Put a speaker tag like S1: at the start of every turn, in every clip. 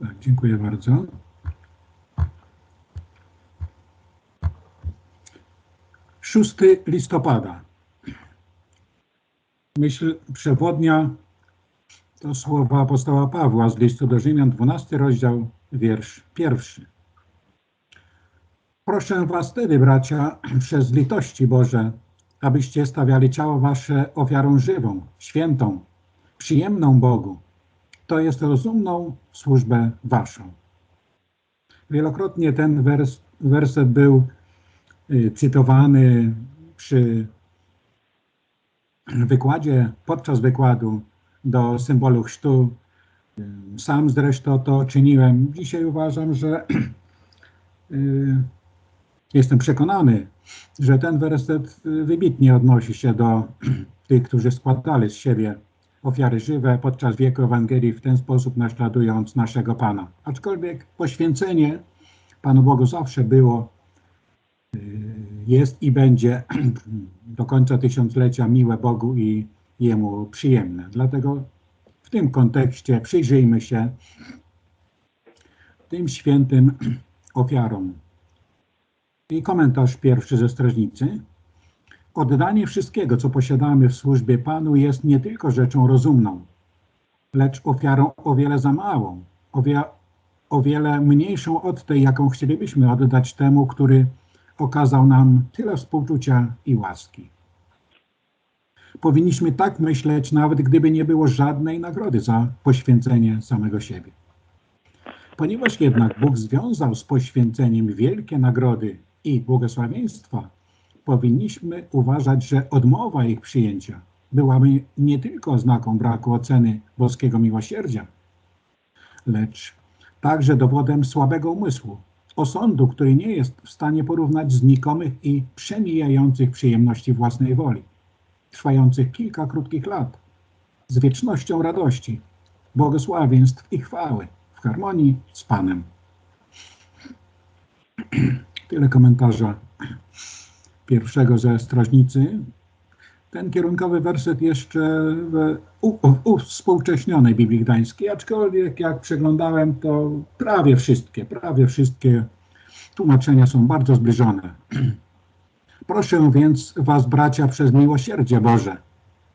S1: Tak, dziękuję bardzo. Szósty listopada. Myśl przewodnia to słowa apostoła Pawła z listu do Rzymian, 12 rozdział, wiersz pierwszy. Proszę was wtedy, bracia, przez litości Boże, abyście stawiali ciało wasze ofiarą żywą, świętą, przyjemną Bogu. To jest rozumną służbę waszą. Wielokrotnie ten wers, werset był y, cytowany przy wykładzie, podczas wykładu do symbolu chrztu. Sam zresztą to czyniłem. Dzisiaj uważam, że y, jestem przekonany, że ten werset wybitnie odnosi się do tych, którzy składali z siebie ofiary żywe podczas wieku Ewangelii, w ten sposób naśladując naszego Pana. Aczkolwiek poświęcenie Panu Bogu zawsze było, y, jest i będzie do końca tysiąclecia miłe Bogu i Jemu przyjemne. Dlatego w tym kontekście przyjrzyjmy się tym świętym ofiarom. I komentarz pierwszy ze strażnicy. Oddanie wszystkiego, co posiadamy w służbie Panu, jest nie tylko rzeczą rozumną, lecz ofiarą o wiele za małą, o, wie, o wiele mniejszą od tej, jaką chcielibyśmy oddać temu, który okazał nam tyle współczucia i łaski. Powinniśmy tak myśleć, nawet gdyby nie było żadnej nagrody za poświęcenie samego siebie. Ponieważ jednak Bóg związał z poświęceniem wielkie nagrody i błogosławieństwa, powinniśmy uważać, że odmowa ich przyjęcia byłaby nie tylko oznaką braku oceny boskiego miłosierdzia, lecz także dowodem słabego umysłu, osądu, który nie jest w stanie porównać znikomych i przemijających przyjemności własnej woli, trwających kilka krótkich lat, z wiecznością radości, błogosławieństw i chwały w harmonii z Panem. Tyle komentarza pierwszego ze strażnicy. Ten kierunkowy werset jeszcze w uwspółcześnionej Biblii Gdańskiej, aczkolwiek jak przeglądałem, to prawie wszystkie, prawie wszystkie tłumaczenia są bardzo zbliżone. Proszę więc was, bracia, przez miłosierdzie Boże,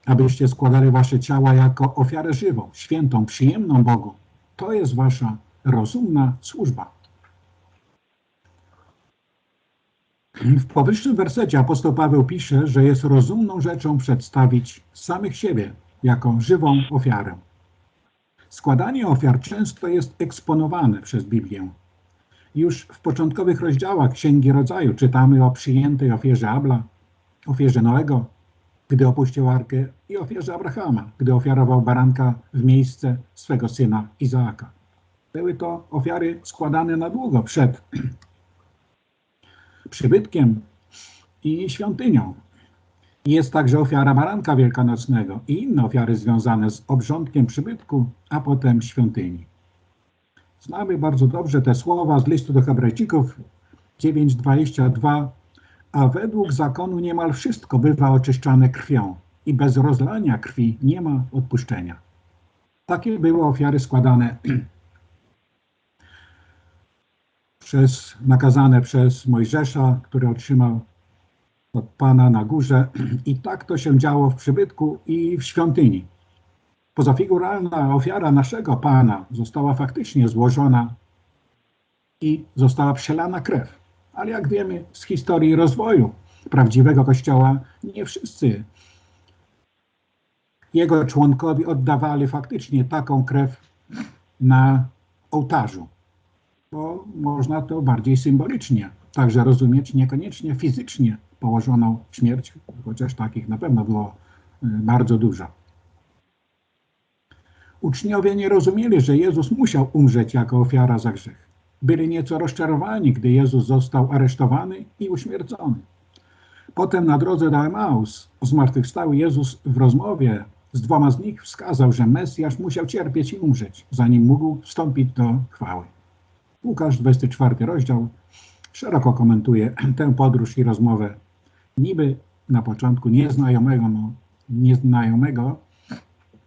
S1: abyście składali wasze ciała jako ofiarę żywą, świętą, przyjemną Bogu. To jest wasza rozumna służba. W powyższym wersecie apostoł Paweł pisze, że jest rozumną rzeczą przedstawić samych siebie jako żywą ofiarę. Składanie ofiar często jest eksponowane przez Biblię. Już w początkowych rozdziałach Księgi Rodzaju czytamy o przyjętej ofierze Abla, ofierze Noego, gdy opuścił Arkę i ofierze Abrahama, gdy ofiarował baranka w miejsce swego syna Izaaka. Były to ofiary składane na długo przed przybytkiem i świątynią. Jest także ofiara baranka wielkanocnego i inne ofiary związane z obrządkiem przybytku, a potem świątyni. Znamy bardzo dobrze te słowa z listu do Hebrajczyków 9:22, a według zakonu niemal wszystko bywa oczyszczane krwią i bez rozlania krwi nie ma odpuszczenia. Takie były ofiary składane przez, nakazane przez Mojżesza, który otrzymał od Pana na górze i tak to się działo w przybytku i w świątyni. Pozafiguralna ofiara naszego Pana została faktycznie złożona i została przelana krew. Ale jak wiemy z historii rozwoju prawdziwego Kościoła, nie wszyscy jego członkowie oddawali faktycznie taką krew na ołtarzu bo można to bardziej symbolicznie także rozumieć, niekoniecznie fizycznie położoną śmierć, chociaż takich na pewno było y, bardzo dużo. Uczniowie nie rozumieli, że Jezus musiał umrzeć jako ofiara za grzech. Byli nieco rozczarowani, gdy Jezus został aresztowany i uśmiercony. Potem na drodze do Emaus zmartwychwstały Jezus w rozmowie z dwoma z nich wskazał, że Mesjasz musiał cierpieć i umrzeć, zanim mógł wstąpić do chwały. Łukasz, 24 rozdział, szeroko komentuje tę podróż i rozmowę niby na początku nieznajomego, no, nieznajomego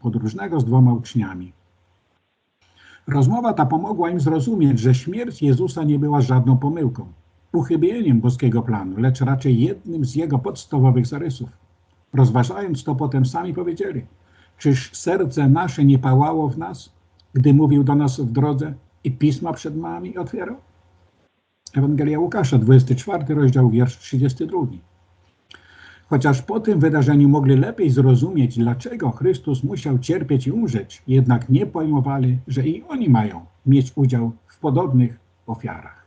S1: podróżnego z dwoma uczniami. Rozmowa ta pomogła im zrozumieć, że śmierć Jezusa nie była żadną pomyłką, uchybieniem boskiego planu, lecz raczej jednym z jego podstawowych zarysów. Rozważając to potem sami powiedzieli, czyż serce nasze nie pałało w nas, gdy mówił do nas w drodze i pisma przed nami otwierał? Ewangelia Łukasza, 24 rozdział, wiersz 32. Chociaż po tym wydarzeniu mogli lepiej zrozumieć, dlaczego Chrystus musiał cierpieć i umrzeć, jednak nie pojmowali, że i oni mają mieć udział w podobnych ofiarach.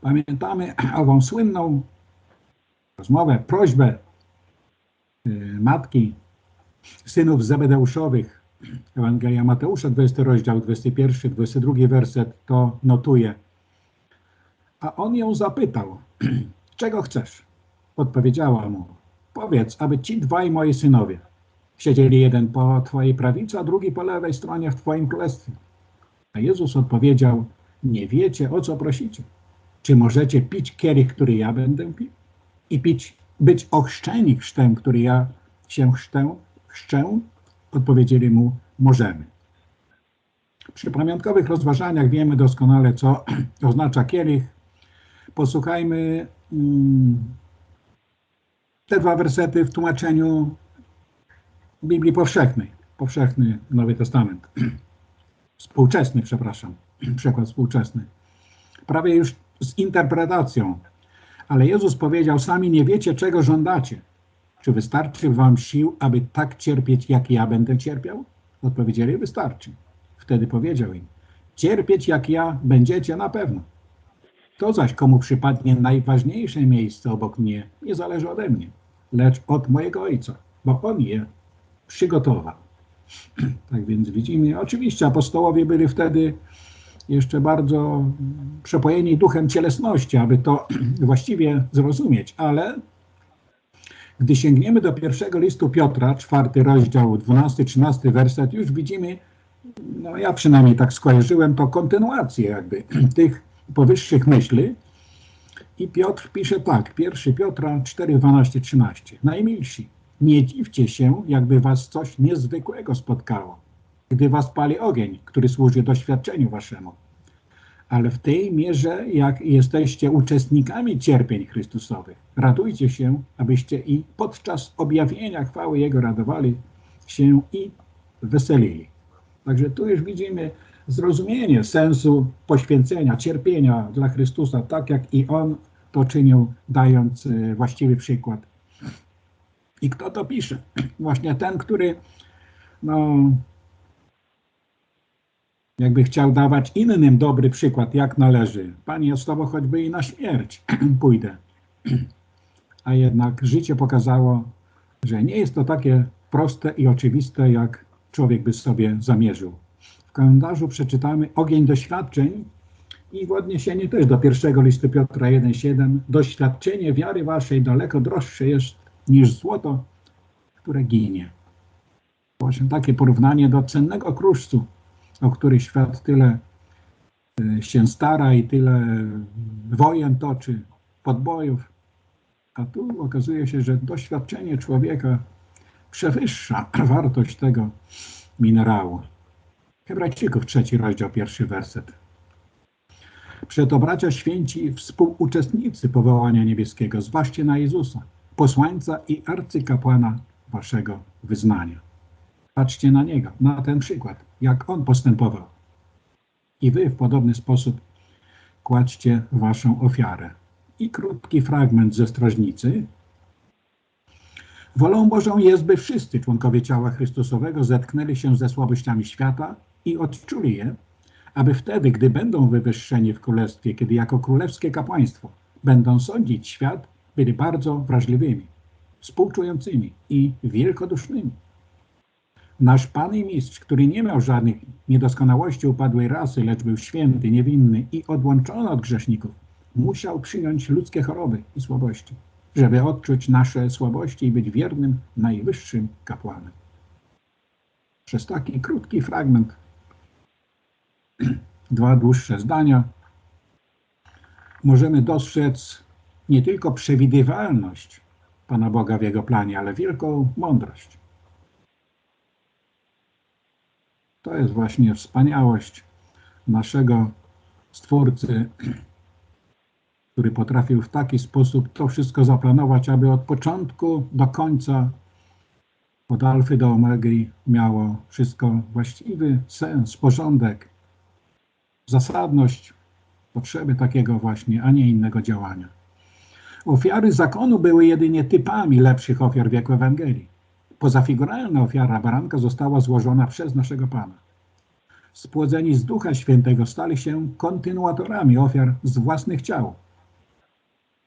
S1: Pamiętamy ową słynną rozmowę, prośbę y, matki synów Zebedeuszowych. Ewangelia Mateusza, 20 rozdział, 21, 22 werset to notuje. A on ją zapytał, czego chcesz? Odpowiedziała mu, powiedz, aby ci dwaj moi synowie siedzieli jeden po twojej prawicy, a drugi po lewej stronie w twoim królestwie. A Jezus odpowiedział, nie wiecie, o co prosicie. Czy możecie pić kielich, który ja będę pił? I pić, być ochrzczeni chrztem, który ja się chrztę? chrzczę? Odpowiedzieli mu, możemy. Przy pamiątkowych rozważaniach wiemy doskonale, co oznacza kielich. Posłuchajmy mm, te dwa wersety w tłumaczeniu Biblii Powszechnej. Powszechny Nowy Testament. Współczesny, przepraszam. Przekład współczesny. Prawie już z interpretacją. Ale Jezus powiedział, sami nie wiecie, czego żądacie. Czy wystarczy wam sił, aby tak cierpieć, jak ja będę cierpiał? Odpowiedzieli, wystarczy. Wtedy powiedział im, cierpieć jak ja będziecie na pewno. To zaś, komu przypadnie najważniejsze miejsce obok mnie, nie zależy ode mnie, lecz od mojego Ojca, bo On je przygotował. Tak więc widzimy, oczywiście apostołowie byli wtedy jeszcze bardzo przepojeni duchem cielesności, aby to właściwie zrozumieć, ale gdy sięgniemy do pierwszego listu Piotra, czwarty rozdział, 12-13 werset, już widzimy, no ja przynajmniej tak skojarzyłem, to kontynuację jakby tych powyższych myśli. I Piotr pisze tak, pierwszy Piotra 4, 12, 13. Najmilsi, nie dziwcie się, jakby was coś niezwykłego spotkało, gdy was pali ogień, który służy doświadczeniu waszemu ale w tej mierze, jak jesteście uczestnikami cierpień Chrystusowych, radujcie się, abyście i podczas objawienia chwały Jego radowali się i weselili. Także tu już widzimy zrozumienie sensu poświęcenia, cierpienia dla Chrystusa, tak jak i On to czynił, dając e, właściwy przykład. I kto to pisze? Właśnie ten, który no, jakby chciał dawać innym dobry przykład, jak należy. Panie, z Tobą choćby i na śmierć pójdę. A jednak życie pokazało, że nie jest to takie proste i oczywiste, jak człowiek by sobie zamierzył. W kalendarzu przeczytamy ogień doświadczeń i w odniesieniu też do pierwszego listu Piotra 1,7 doświadczenie wiary waszej daleko droższe jest niż złoto, które ginie. Właśnie takie porównanie do cennego kruszcu, o który świat tyle e, się stara i tyle wojen toczy, podbojów. A tu okazuje się, że doświadczenie człowieka przewyższa wartość tego minerału. Hebrajczyków, trzeci rozdział, pierwszy werset. Przeto bracia święci, współuczestnicy powołania niebieskiego, zważcie na Jezusa, posłańca i arcykapłana waszego wyznania. Patrzcie na niego, na ten przykład, jak on postępował. I wy w podobny sposób kładźcie waszą ofiarę. I krótki fragment ze strażnicy. Wolą Bożą jest, by wszyscy członkowie ciała Chrystusowego zetknęli się ze słabościami świata i odczuli je, aby wtedy, gdy będą wywyższeni w królestwie, kiedy jako królewskie kapłaństwo będą sądzić świat, byli bardzo wrażliwymi, współczującymi i wielkodusznymi. Nasz Pan i Mistrz, który nie miał żadnych niedoskonałości upadłej rasy, lecz był święty, niewinny i odłączony od grzeszników, musiał przyjąć ludzkie choroby i słabości, żeby odczuć nasze słabości i być wiernym najwyższym kapłanem. Przez taki krótki fragment, dwa dłuższe zdania, możemy dostrzec nie tylko przewidywalność Pana Boga w Jego planie, ale wielką mądrość. To jest właśnie wspaniałość naszego Stwórcy, który potrafił w taki sposób to wszystko zaplanować, aby od początku do końca, od alfy do omegi miało wszystko właściwy sens, porządek, zasadność, potrzeby takiego właśnie, a nie innego działania. Ofiary zakonu były jedynie typami lepszych ofiar wieku Ewangelii. Pozafiguralna ofiara baranka została złożona przez naszego Pana. Spłodzeni z Ducha Świętego stali się kontynuatorami ofiar z własnych ciał,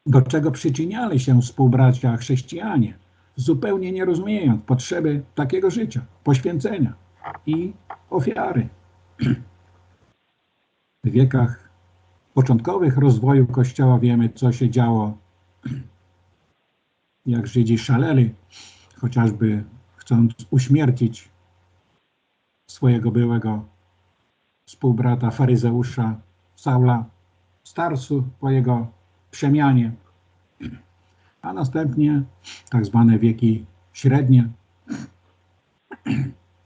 S1: do czego przyczyniali się współbracia chrześcijanie, zupełnie nie rozumiejąc potrzeby takiego życia, poświęcenia i ofiary. W wiekach początkowych rozwoju Kościoła wiemy, co się działo, jak Żydzi szaleli, chociażby chcąc uśmiercić swojego byłego współbrata faryzeusza Saula Starsu po jego przemianie, a następnie tak zwane wieki średnie,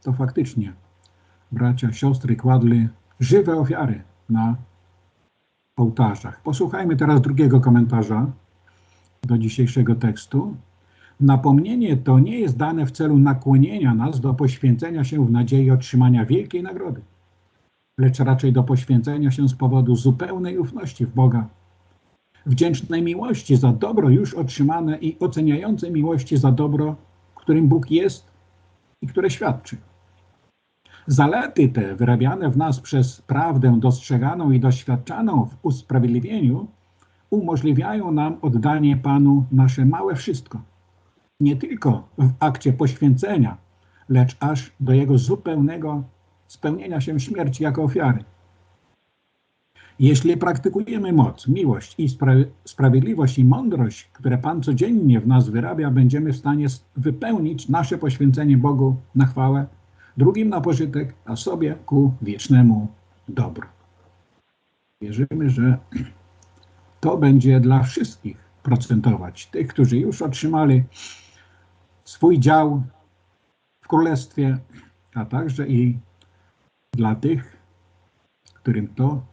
S1: to faktycznie bracia, siostry kładli żywe ofiary na ołtarzach. Posłuchajmy teraz drugiego komentarza do dzisiejszego tekstu. Napomnienie to nie jest dane w celu nakłonienia nas do poświęcenia się w nadziei otrzymania wielkiej nagrody, lecz raczej do poświęcenia się z powodu zupełnej ufności w Boga, wdzięcznej miłości za dobro już otrzymane i oceniającej miłości za dobro, którym Bóg jest i które świadczy. Zalety te, wyrabiane w nas przez prawdę dostrzeganą i doświadczaną w usprawiedliwieniu, umożliwiają nam oddanie Panu nasze małe wszystko. Nie tylko w akcie poświęcenia, lecz aż do Jego zupełnego spełnienia się śmierci jako ofiary. Jeśli praktykujemy moc, miłość i spra sprawiedliwość i mądrość, które Pan codziennie w nas wyrabia, będziemy w stanie wypełnić nasze poświęcenie Bogu na chwałę drugim na pożytek, a sobie ku wiecznemu dobru. Wierzymy, że to będzie dla wszystkich procentować. Tych, którzy już otrzymali swój dział w królestwie, a także i dla tych, którym to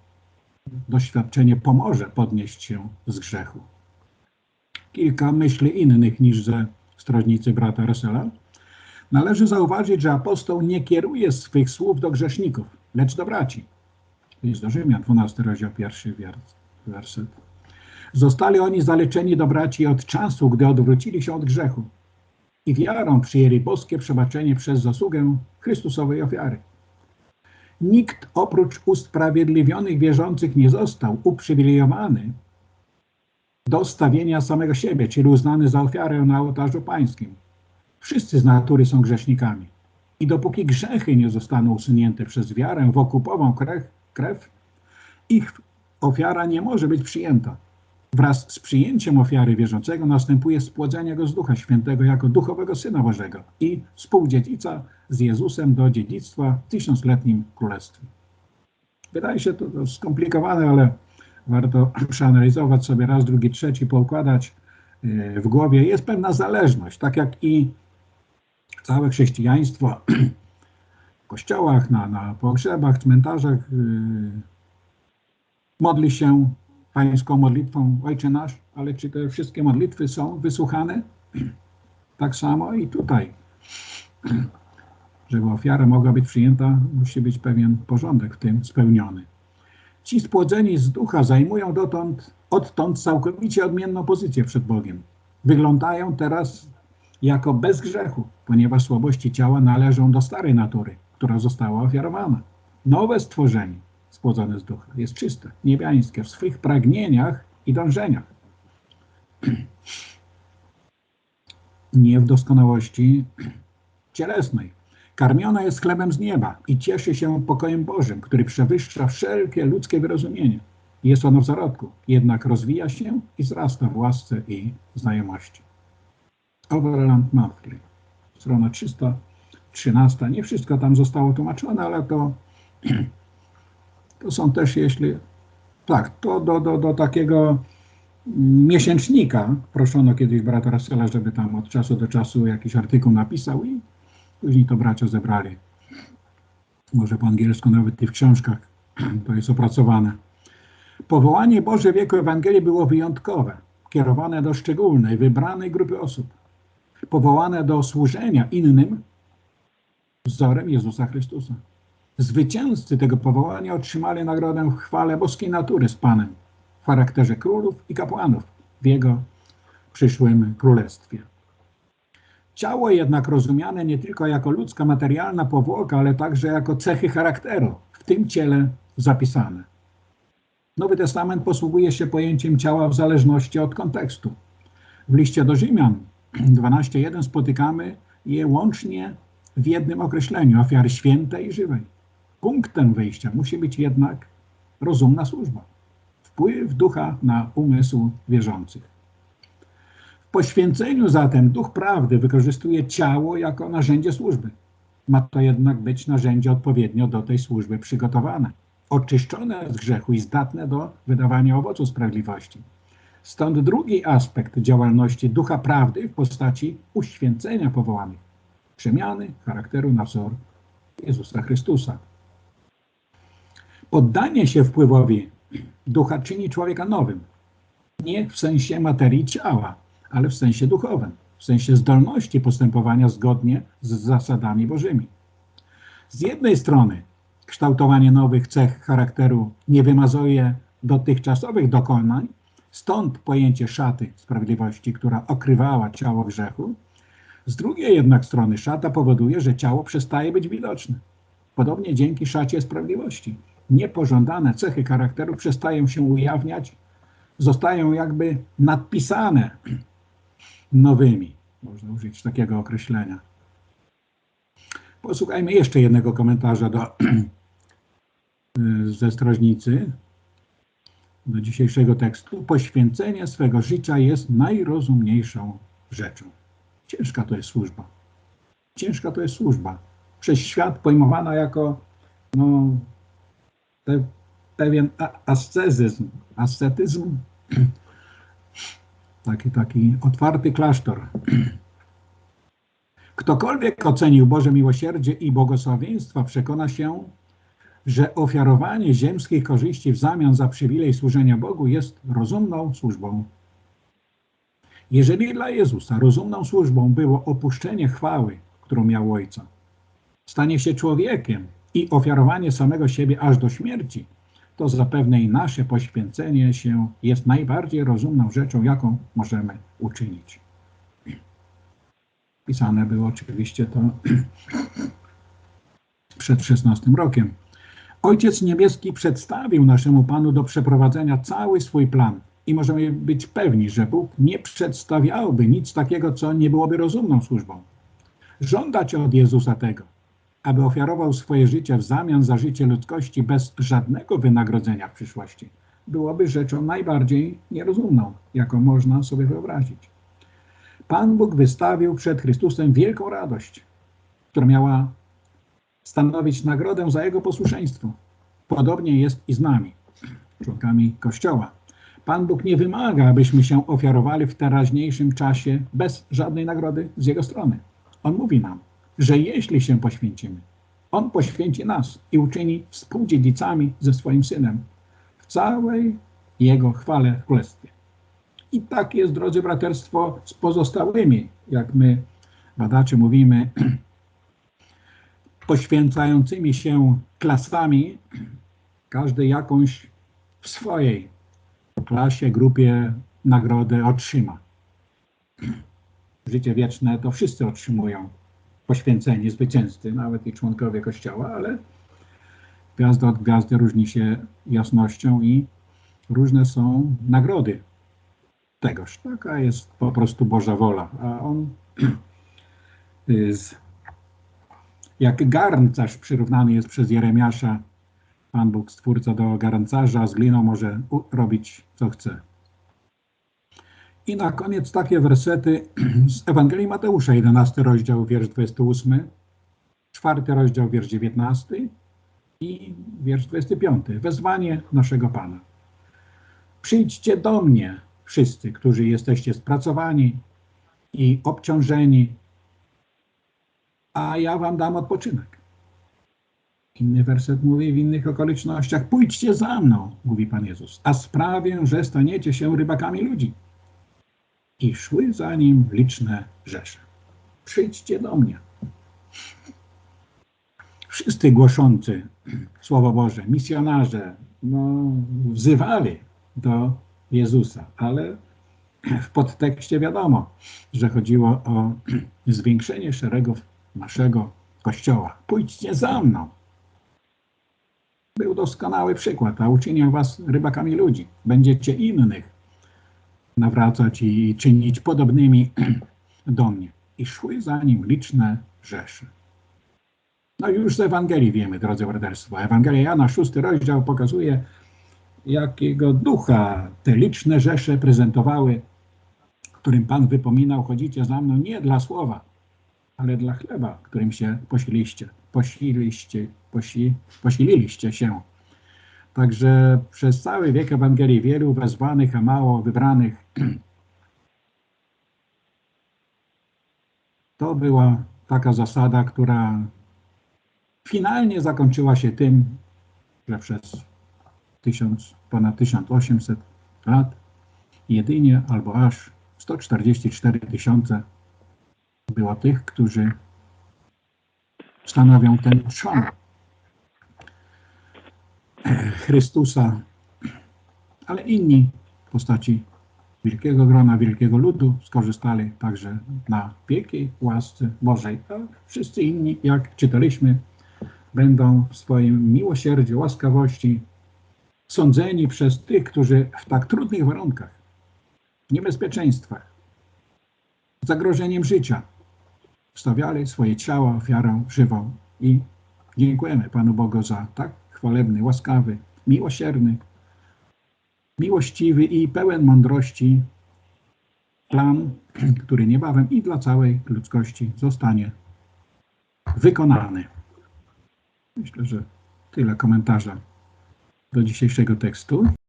S1: doświadczenie pomoże podnieść się z grzechu. Kilka myśli innych niż ze strażnicy brata Russella Należy zauważyć, że apostoł nie kieruje swych słów do grzeszników, lecz do braci. Jest do Rzymian, 12 rozdział, pierwszy werset. Zostali oni zaleczeni do braci od czasu, gdy odwrócili się od grzechu i wiarą przyjęli boskie przebaczenie przez zasługę Chrystusowej ofiary. Nikt oprócz usprawiedliwionych wierzących nie został uprzywilejowany do stawienia samego siebie, czyli uznany za ofiarę na ołtarzu pańskim. Wszyscy z natury są grzesznikami. I dopóki grzechy nie zostaną usunięte przez wiarę w okupową krew, krew, ich ofiara nie może być przyjęta. Wraz z przyjęciem ofiary wierzącego następuje spłodzenie go z Ducha Świętego jako duchowego Syna Bożego i współdziedzica z Jezusem do dziedzictwa w tysiącletnim królestwie. Wydaje się to skomplikowane, ale warto przeanalizować sobie raz, drugi, trzeci, poukładać e, w głowie. Jest pewna zależność, tak jak i całe chrześcijaństwo w kościołach, na, na pogrzebach, cmentarzach yy, modli się pańską modlitwą Ojcze Nasz, ale czy te wszystkie modlitwy są wysłuchane? Tak samo i tutaj. Żeby ofiara mogła być przyjęta, musi być pewien porządek w tym spełniony. Ci spłodzeni z ducha zajmują dotąd, odtąd całkowicie odmienną pozycję przed Bogiem. Wyglądają teraz jako bez grzechu, ponieważ słabości ciała należą do starej natury, która została ofiarowana. Nowe stworzenie, spłodzone z ducha, jest czyste, niebiańskie w swych pragnieniach i dążeniach. Nie w doskonałości cielesnej. Karmiona jest chlebem z nieba i cieszy się pokojem Bożym, który przewyższa wszelkie ludzkie wyrozumienie. Jest ono w zarodku, jednak rozwija się i wzrasta w łasce i znajomości. Overland Monthly, strona 313. Nie wszystko tam zostało tłumaczone, ale to, to są też, jeśli tak, to do, do, do takiego miesięcznika proszono kiedyś brata Russella, żeby tam od czasu do czasu jakiś artykuł napisał i później to bracia zebrali Może po angielsku nawet i w książkach to jest opracowane. Powołanie Boże wieku Ewangelii było wyjątkowe, kierowane do szczególnej, wybranej grupy osób, powołane do służenia innym wzorem Jezusa Chrystusa. Zwycięzcy tego powołania otrzymali nagrodę w chwale boskiej natury z Panem w charakterze królów i kapłanów w Jego przyszłym królestwie. Ciało jednak rozumiane nie tylko jako ludzka materialna powłoka, ale także jako cechy charakteru w tym ciele zapisane. Nowy Testament posługuje się pojęciem ciała w zależności od kontekstu. W liście do Rzymian 12.1 spotykamy je łącznie w jednym określeniu ofiary świętej i żywej. Punktem wyjścia musi być jednak rozumna służba, wpływ ducha na umysł wierzących. W poświęceniu zatem duch prawdy wykorzystuje ciało jako narzędzie służby. Ma to jednak być narzędzie odpowiednio do tej służby przygotowane, oczyszczone z grzechu i zdatne do wydawania owocu sprawiedliwości. Stąd drugi aspekt działalności ducha prawdy w postaci uświęcenia powołanych, przemiany charakteru na wzór Jezusa Chrystusa. Poddanie się wpływowi ducha czyni człowieka nowym. Nie w sensie materii ciała, ale w sensie duchowym, w sensie zdolności postępowania zgodnie z zasadami Bożymi. Z jednej strony kształtowanie nowych cech charakteru nie wymazuje dotychczasowych dokonań, stąd pojęcie szaty sprawiedliwości, która okrywała ciało grzechu. Z drugiej jednak strony szata powoduje, że ciało przestaje być widoczne. Podobnie dzięki szacie sprawiedliwości niepożądane cechy charakteru przestają się ujawniać, zostają jakby nadpisane nowymi. Można użyć takiego określenia. Posłuchajmy jeszcze jednego komentarza do, ze strażnicy do dzisiejszego tekstu. Poświęcenie swego życia jest najrozumniejszą rzeczą. Ciężka to jest służba. Ciężka to jest służba. Przez świat pojmowana jako no, pe, pewien ascetyzm, ascetyzm, taki, taki otwarty klasztor. Ktokolwiek ocenił Boże miłosierdzie i błogosławieństwa, przekona się, że ofiarowanie ziemskich korzyści w zamian za przywilej służenia Bogu jest rozumną służbą. Jeżeli dla Jezusa rozumną służbą było opuszczenie chwały, którą miał Ojca, stanie się człowiekiem i ofiarowanie samego siebie aż do śmierci, to zapewne i nasze poświęcenie się jest najbardziej rozumną rzeczą, jaką możemy uczynić. Pisane było oczywiście to przed 16 rokiem. Ojciec Niebieski przedstawił naszemu Panu do przeprowadzenia cały swój plan i możemy być pewni, że Bóg nie przedstawiałby nic takiego, co nie byłoby rozumną służbą. Żądać od Jezusa tego, aby ofiarował swoje życie w zamian za życie ludzkości bez żadnego wynagrodzenia w przyszłości, byłoby rzeczą najbardziej nierozumną, jaką można sobie wyobrazić. Pan Bóg wystawił przed Chrystusem wielką radość, która miała stanowić nagrodę za Jego posłuszeństwo. Podobnie jest i z nami, członkami Kościoła. Pan Bóg nie wymaga, abyśmy się ofiarowali w teraźniejszym czasie bez żadnej nagrody z Jego strony. On mówi nam, że jeśli się poświęcimy, On poświęci nas i uczyni współdziedzicami ze swoim Synem w całej Jego chwale królestwie. I tak jest, drodzy braterstwo, z pozostałymi, jak my badacze mówimy, poświęcającymi się klasami, każdy jakąś w swojej klasie, grupie nagrodę otrzyma. Życie wieczne to wszyscy otrzymują poświęceni, zwycięzcy, nawet i członkowie Kościoła, ale gwiazda od gwiazdy różni się jasnością i różne są nagrody tegoż. Taka jest po prostu Boża wola. A on jest jak garncarz przyrównany jest przez Jeremiasza. Pan Bóg, stwórca do garncarza, z gliną może robić co chce. I na koniec takie wersety z Ewangelii Mateusza, 11 rozdział, wiersz 28, czwarty rozdział, wiersz 19 i wiersz 25. Wezwanie naszego Pana. Przyjdźcie do mnie, wszyscy, którzy jesteście spracowani i obciążeni, a ja wam dam odpoczynek. Inny werset mówi w innych okolicznościach: Pójdźcie za mną, mówi Pan Jezus, a sprawię, że staniecie się rybakami ludzi. I szły za nim liczne rzesze. Przyjdźcie do mnie. Wszyscy głoszący Słowo Boże, misjonarze, no, wzywali do Jezusa, ale w podtekście wiadomo, że chodziło o zwiększenie szeregów naszego Kościoła. Pójdźcie za mną. Był doskonały przykład, a uczynię was rybakami ludzi. Będziecie innych nawracać i czynić podobnymi do mnie. I szły za nim liczne rzesze. No już z Ewangelii wiemy, drodzy braterstwo. Ewangelia Jana, szósty rozdział pokazuje, jakiego ducha te liczne rzesze prezentowały, którym Pan wypominał, chodzicie za mną nie dla słowa, ale dla chleba, którym się posiliście, posiliście, posi, posililiście się. Także przez cały wiek Ewangelii wielu wezwanych, a mało wybranych. To była taka zasada, która finalnie zakończyła się tym, że przez tysiąc, ponad 1800 lat jedynie albo aż 144 tysiące było tych, którzy stanowią ten trzon Chrystusa, ale inni w postaci wielkiego grona, wielkiego ludu skorzystali także na wielkiej łasce Bożej. A wszyscy inni, jak czytaliśmy, będą w swoim miłosierdziu, łaskawości sądzeni przez tych, którzy w tak trudnych warunkach, niebezpieczeństwach, zagrożeniem życia stawiali swoje ciała ofiarą żywą. I dziękujemy Panu Bogu za tak chwalebny, łaskawy, miłosierny, miłościwy i pełen mądrości plan, który niebawem i dla całej ludzkości zostanie wykonany. Myślę, że tyle komentarza do dzisiejszego tekstu.